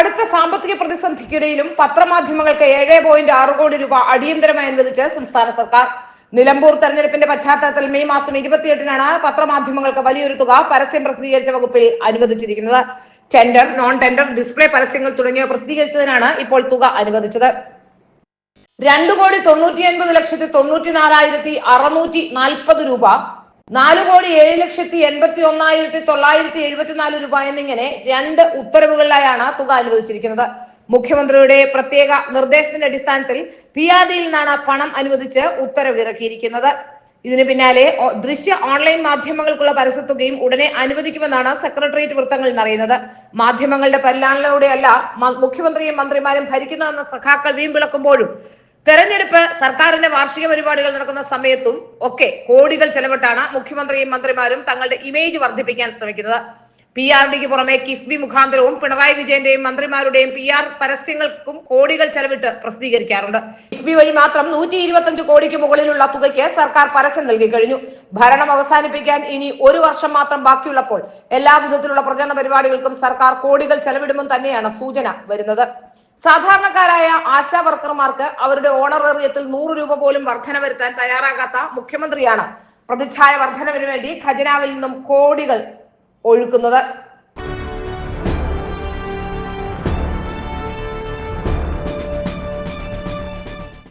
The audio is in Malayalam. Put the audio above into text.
അടുത്ത സാമ്പത്തിക പ്രതിസന്ധിക്കിടയിലും പത്രമാധ്യമങ്ങൾക്ക് ഏഴ് പോയിന്റ് ആറ് കോടി രൂപ അടിയന്തരമായി അനുവദിച്ച് സംസ്ഥാന സർക്കാർ. നിലമ്പൂർ തെരഞ്ഞെടുപ്പിന്റെ പശ്ചാത്തലത്തിൽ മെയ് മാസം ഇരുപത്തിയെട്ടിനാണ് പത്രമാധ്യമങ്ങൾക്ക് വലിയൊരു തുക പരസ്യം പ്രസിദ്ധീകരിച്ച വകുപ്പിൽ അനുവദിച്ചിരിക്കുന്നത്. ടെൻഡർ നോൺ ടെൻഡർ ഡിസ്പ്ലേ പരസ്യങ്ങൾ തുടങ്ങിയവ പ്രസിദ്ധീകരിച്ചതിനാണ് ഇപ്പോൾ തുക അനുവദിച്ചത്. രണ്ടു കോടി തൊണ്ണൂറ്റി ഒൻപത് ലക്ഷത്തി തൊണ്ണൂറ്റി നാലായിരത്തി അറുന്നൂറ്റി നാൽപ്പത് രൂപ നാല് കോടി ഏഴ് ലക്ഷത്തി എൺപത്തി ഒന്നായിരത്തി തൊള്ളായിരത്തി എഴുപത്തിനാല് രൂപ എന്നിങ്ങനെ രണ്ട് ഉത്തരവുകളിലായാണ് തുക അനുവദിച്ചിരിക്കുന്നത്. മുഖ്യമന്ത്രിയുടെ പ്രത്യേക നിർദ്ദേശത്തിന്റെ അടിസ്ഥാനത്തിൽ പി ആർ ഡിയിൽ നിന്നാണ് പണം അനുവദിച്ച് ഉത്തരവ് ഇറക്കിയിരിക്കുന്നത്. ഇതിന് പിന്നാലെ ദൃശ്യ ഓൺലൈൻ മാധ്യമങ്ങൾക്കുള്ള പരസ്യത്തുകയും ഉടനെ അനുവദിക്കുമെന്നാണ് സെക്രട്ടേറിയറ്റ് വൃത്തങ്ങൾ അറിയുന്നത് മാധ്യമങ്ങളുടെ പരിലാളനയോടെയല്ല മുഖ്യമന്ത്രിയും മന്ത്രിമാരും ഭരിക്കുന്നതെന്ന സഖാക്കൾ വീമ്പിളക്കുമ്പോഴും തെരഞ്ഞെടുപ്പ് സർക്കാരിന്റെ വാർഷിക പരിപാടികൾ നടക്കുന്ന സമയത്തും ഒക്കെ കോടികൾ ചെലവിട്ടാണ് മുഖ്യമന്ത്രിയും മന്ത്രിമാരും തങ്ങളുടെ ഇമേജ് വർദ്ധിപ്പിക്കാൻ ശ്രമിക്കുന്നത്. പി ആർ ഡിക്ക് പുറമെ കിഫ്ബി മുഖാന്തരവും പിണറായി വിജയന്റെയും മന്ത്രിമാരുടെയും പി ആർ പരസ്യങ്ങൾക്കും കോടികൾ ചെലവിട്ട് പ്രസിദ്ധീകരിക്കാറുണ്ട്. കിഫ്ബി വഴി മാത്രം നൂറ്റി ഇരുപത്തഞ്ച് കോടിക്ക് മുകളിലുള്ള തുകയ്ക്ക് സർക്കാർ പരസ്യം നൽകി കഴിഞ്ഞു. ഭരണം അവസാനിപ്പിക്കാൻ ഇനി ഒരു വർഷം മാത്രം ബാക്കിയുള്ളപ്പോൾ എല്ലാ വിധത്തിലുള്ള പ്രചരണ പരിപാടികൾക്കും സർക്കാർ കോടികൾ ചെലവിടുമെന്ന് തന്നെയാണ് സൂചന വരുന്നത്. സാധാരണക്കാരായ ആശാ വർക്കർമാർക്ക് അവരുടെ ഓണറേറിയത്തിൽ നൂറ് രൂപ പോലും വർധന വരുത്താൻ തയ്യാറാകാത്ത മുഖ്യമന്ത്രിയാണ് പ്രതിച്ഛായ വർധനവിന് വേണ്ടി ഖജനാവിൽ നിന്നും കോടികൾ ഒഴുക്കുന്നത്.